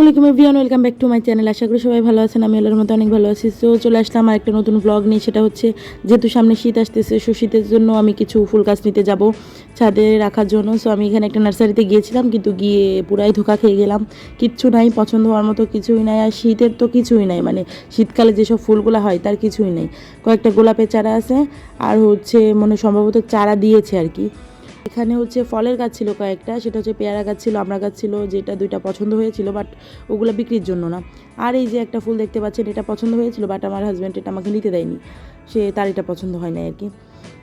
Welcome back to my channel. আশা করি সবাই ভালো আছেন আমি আল্লাহর মতো অনেক ভালো আছি। তো চলে আসলাম আর একটা নতুন ব্লগ নিয়ে, সেটা হচ্ছে যেহেতু সামনে শীত আসতেছে, সো শীতের জন্য আমি কিছু ফুল গাছ নিতে যাব ছাদে রাখার জন্য। সো আমি এখানে একটা নার্সারিতে গিয়েছিলাম, কিন্তু গিয়ে পুরাই ধোকা খেয়ে গেলাম। কিচ্ছু নাই, পছন্দ হওয়ার মতো কিছুই নাই, আর শীতের তো কিছুই নাই। মানে শীতকালে যেসব ফুলগুলো হয়, তার কিছুই নেই। কয়েকটা গোলাপের চারা আছে, আর হচ্ছে মানে সম্ভবত চারা দিয়েছে আর কি। এখানে হচ্ছে ফলের গাছ ছিল কয়েকটা, সেটা হচ্ছে পেয়ারা গাছ ছিল আমড়া গাছ ছিল, যেটা দুইটা পছন্দ হয়েছিল বাট ওগুলো বিক্রির জন্য না। আর এই যে একটা ফুল দেখতে পাচ্ছেন, এটা পছন্দ হয়েছিল বাট আমার হাজব্যান্ড এটা আমাকে নিতে দেয়নি। সে তার এটা পছন্দ হয় না আর কি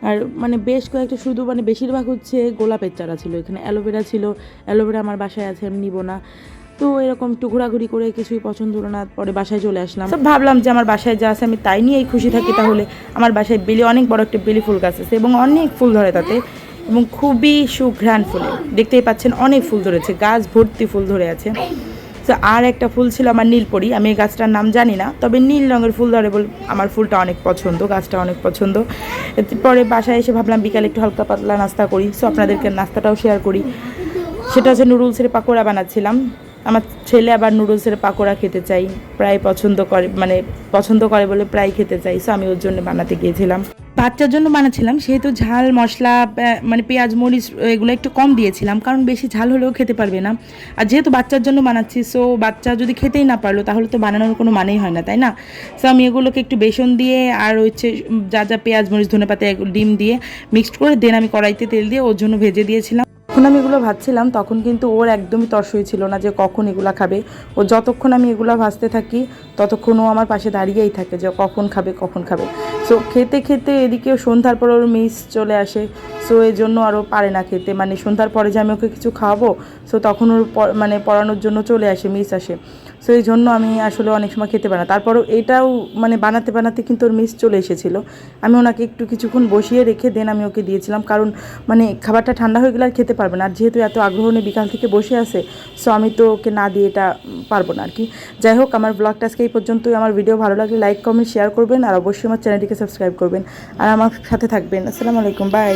আর মানে বেশ কয়েকটা, শুধু মানে বেশিরভাগ হচ্ছে গোলাপের চারা ছিল, এখানে অ্যালোভেরা ছিল, অ্যালোভেরা আমার বাসায় আছে, আমি নিব না। তো এরকম একটু ঘোরাঘুরি করে কিছুই পছন্দ হলো না, পরে বাসায় চলে আসলাম। তো ভাবলাম যে আমার বাসায় যা আছে, আমি তাই নিয়েই খুশি থাকি তাহলে। আমার বাসায় বেলি, অনেক বড় একটা বেলি ফুল গাছ আছে এবং অনেক ফুল ধরে তাতে। এবং খুবই সুঘ্রাণ ফুলে। দেখতেই পাচ্ছেন অনেক ফুল ধরেছে। গাছ ভর্তি ফুল ধরে আছে। তো আর একটা ফুল ছিল আমার নীলপরি। আমি এই গাছটার নাম জানি না, তবে নীল রঙের ফুল ধরে বল আমার ফুলটা অনেক পছন্দ, গাছটা অনেক পছন্দ। পরে বাসায় এসে ভাবলাম, বিকালে একটু হালকা পাতলা নাস্তা করি। সো আপনাদেরকে নাস্তাটাও শেয়ার করি। সেটা হচ্ছে নুডলসের পাকোড়া বানাচ্ছিলাম। আমার ছেলে আবার নুডলসের পাকোড়া খেতে চাই। প্রায় পছন্দ করে মানে পছন্দ করে বলে প্রায় খেতে চাই। সো আমি ওর জন্য বানাতে গিয়েছিলাম। বাচ্চার জন্য বানাচ্ছিলাম, সেহেতু ঝাল, মশলা মানে পেঁয়াজ, মরিচ, এগুলো একটু কম দিয়েছিলাম, কারণ বেশি ঝাল হলেও খেতে পারবে না। আর যেহেতু বাচ্চার জন্য বানাচ্ছি সো বাচ্চা যদি খেতেই না পারল, তাহলে তো বানানোর কোনো মানেই হয় না, তাই না? সো আমি এগুলোকে একটু বেসন দিয়ে আর হচ্ছে যা যা পেঁয়াজ, মরিচ ধনে পাতা ডিম দিয়ে মিক্সড করে দেন আমি কড়াইতে তেল দিয়ে ওর জন্য ভেজে দিয়েছিলাম। যখন আমি এগুলো ভাজছিলাম, তখন কিন্তু ওর একদমই তর্সই ছিল না যে কখন এগুলো খাবে। ও যতক্ষণ আমি এগুলো ভাজতে থাকি, ততক্ষণ ও আমার পাশে দাঁড়িয়েই থাকে যে কখন খাবে কখন খাবে। সো খেতে খেতে এদিকে সন্ধ্যার পর ওর মিস চলে আসে। সো এই জন্য আরও পারে না খেতে। মানে সন্ধ্যার পরে যে আমি ওকে কিছু খাওয়াবো সো তখন ওর মানে পড়ানোর জন্য চলে আসে মিস আসে। সো এই জন্য আমি আসলে অনেক সময় খেতে পারি না। তারপরও এটাও মানে বানাতে বানাতে কিন্তু ওর মিস চলে এসেছিল। আমি ওনাকে একটু কিছুক্ষণ বসিয়ে রেখে দেন আমি ওকে দিয়েছিলাম। কারণ মানে খাবারটা ঠান্ডা হয়ে গেলে আর খেতে পারবে না। আর যেহেতু এত আগ্রহ নিয়ে বিকাল থেকে বসে আছে সো আমি তো ওকে না দিয়ে এটা পারব না আর কি যাই হোক, আমার ব্লগটা আজকে এই পর্যন্তই। আমার ভিডিও ভালো লাগলে লাইক কমেন্ট শেয়ার করবেন, আর অবশ্যই আমার চ্যানেলটিকে সাবস্ক্রাইব করবেন। আর আমার সাথে থাকবেন। আসসালামু আলাইকুম বাই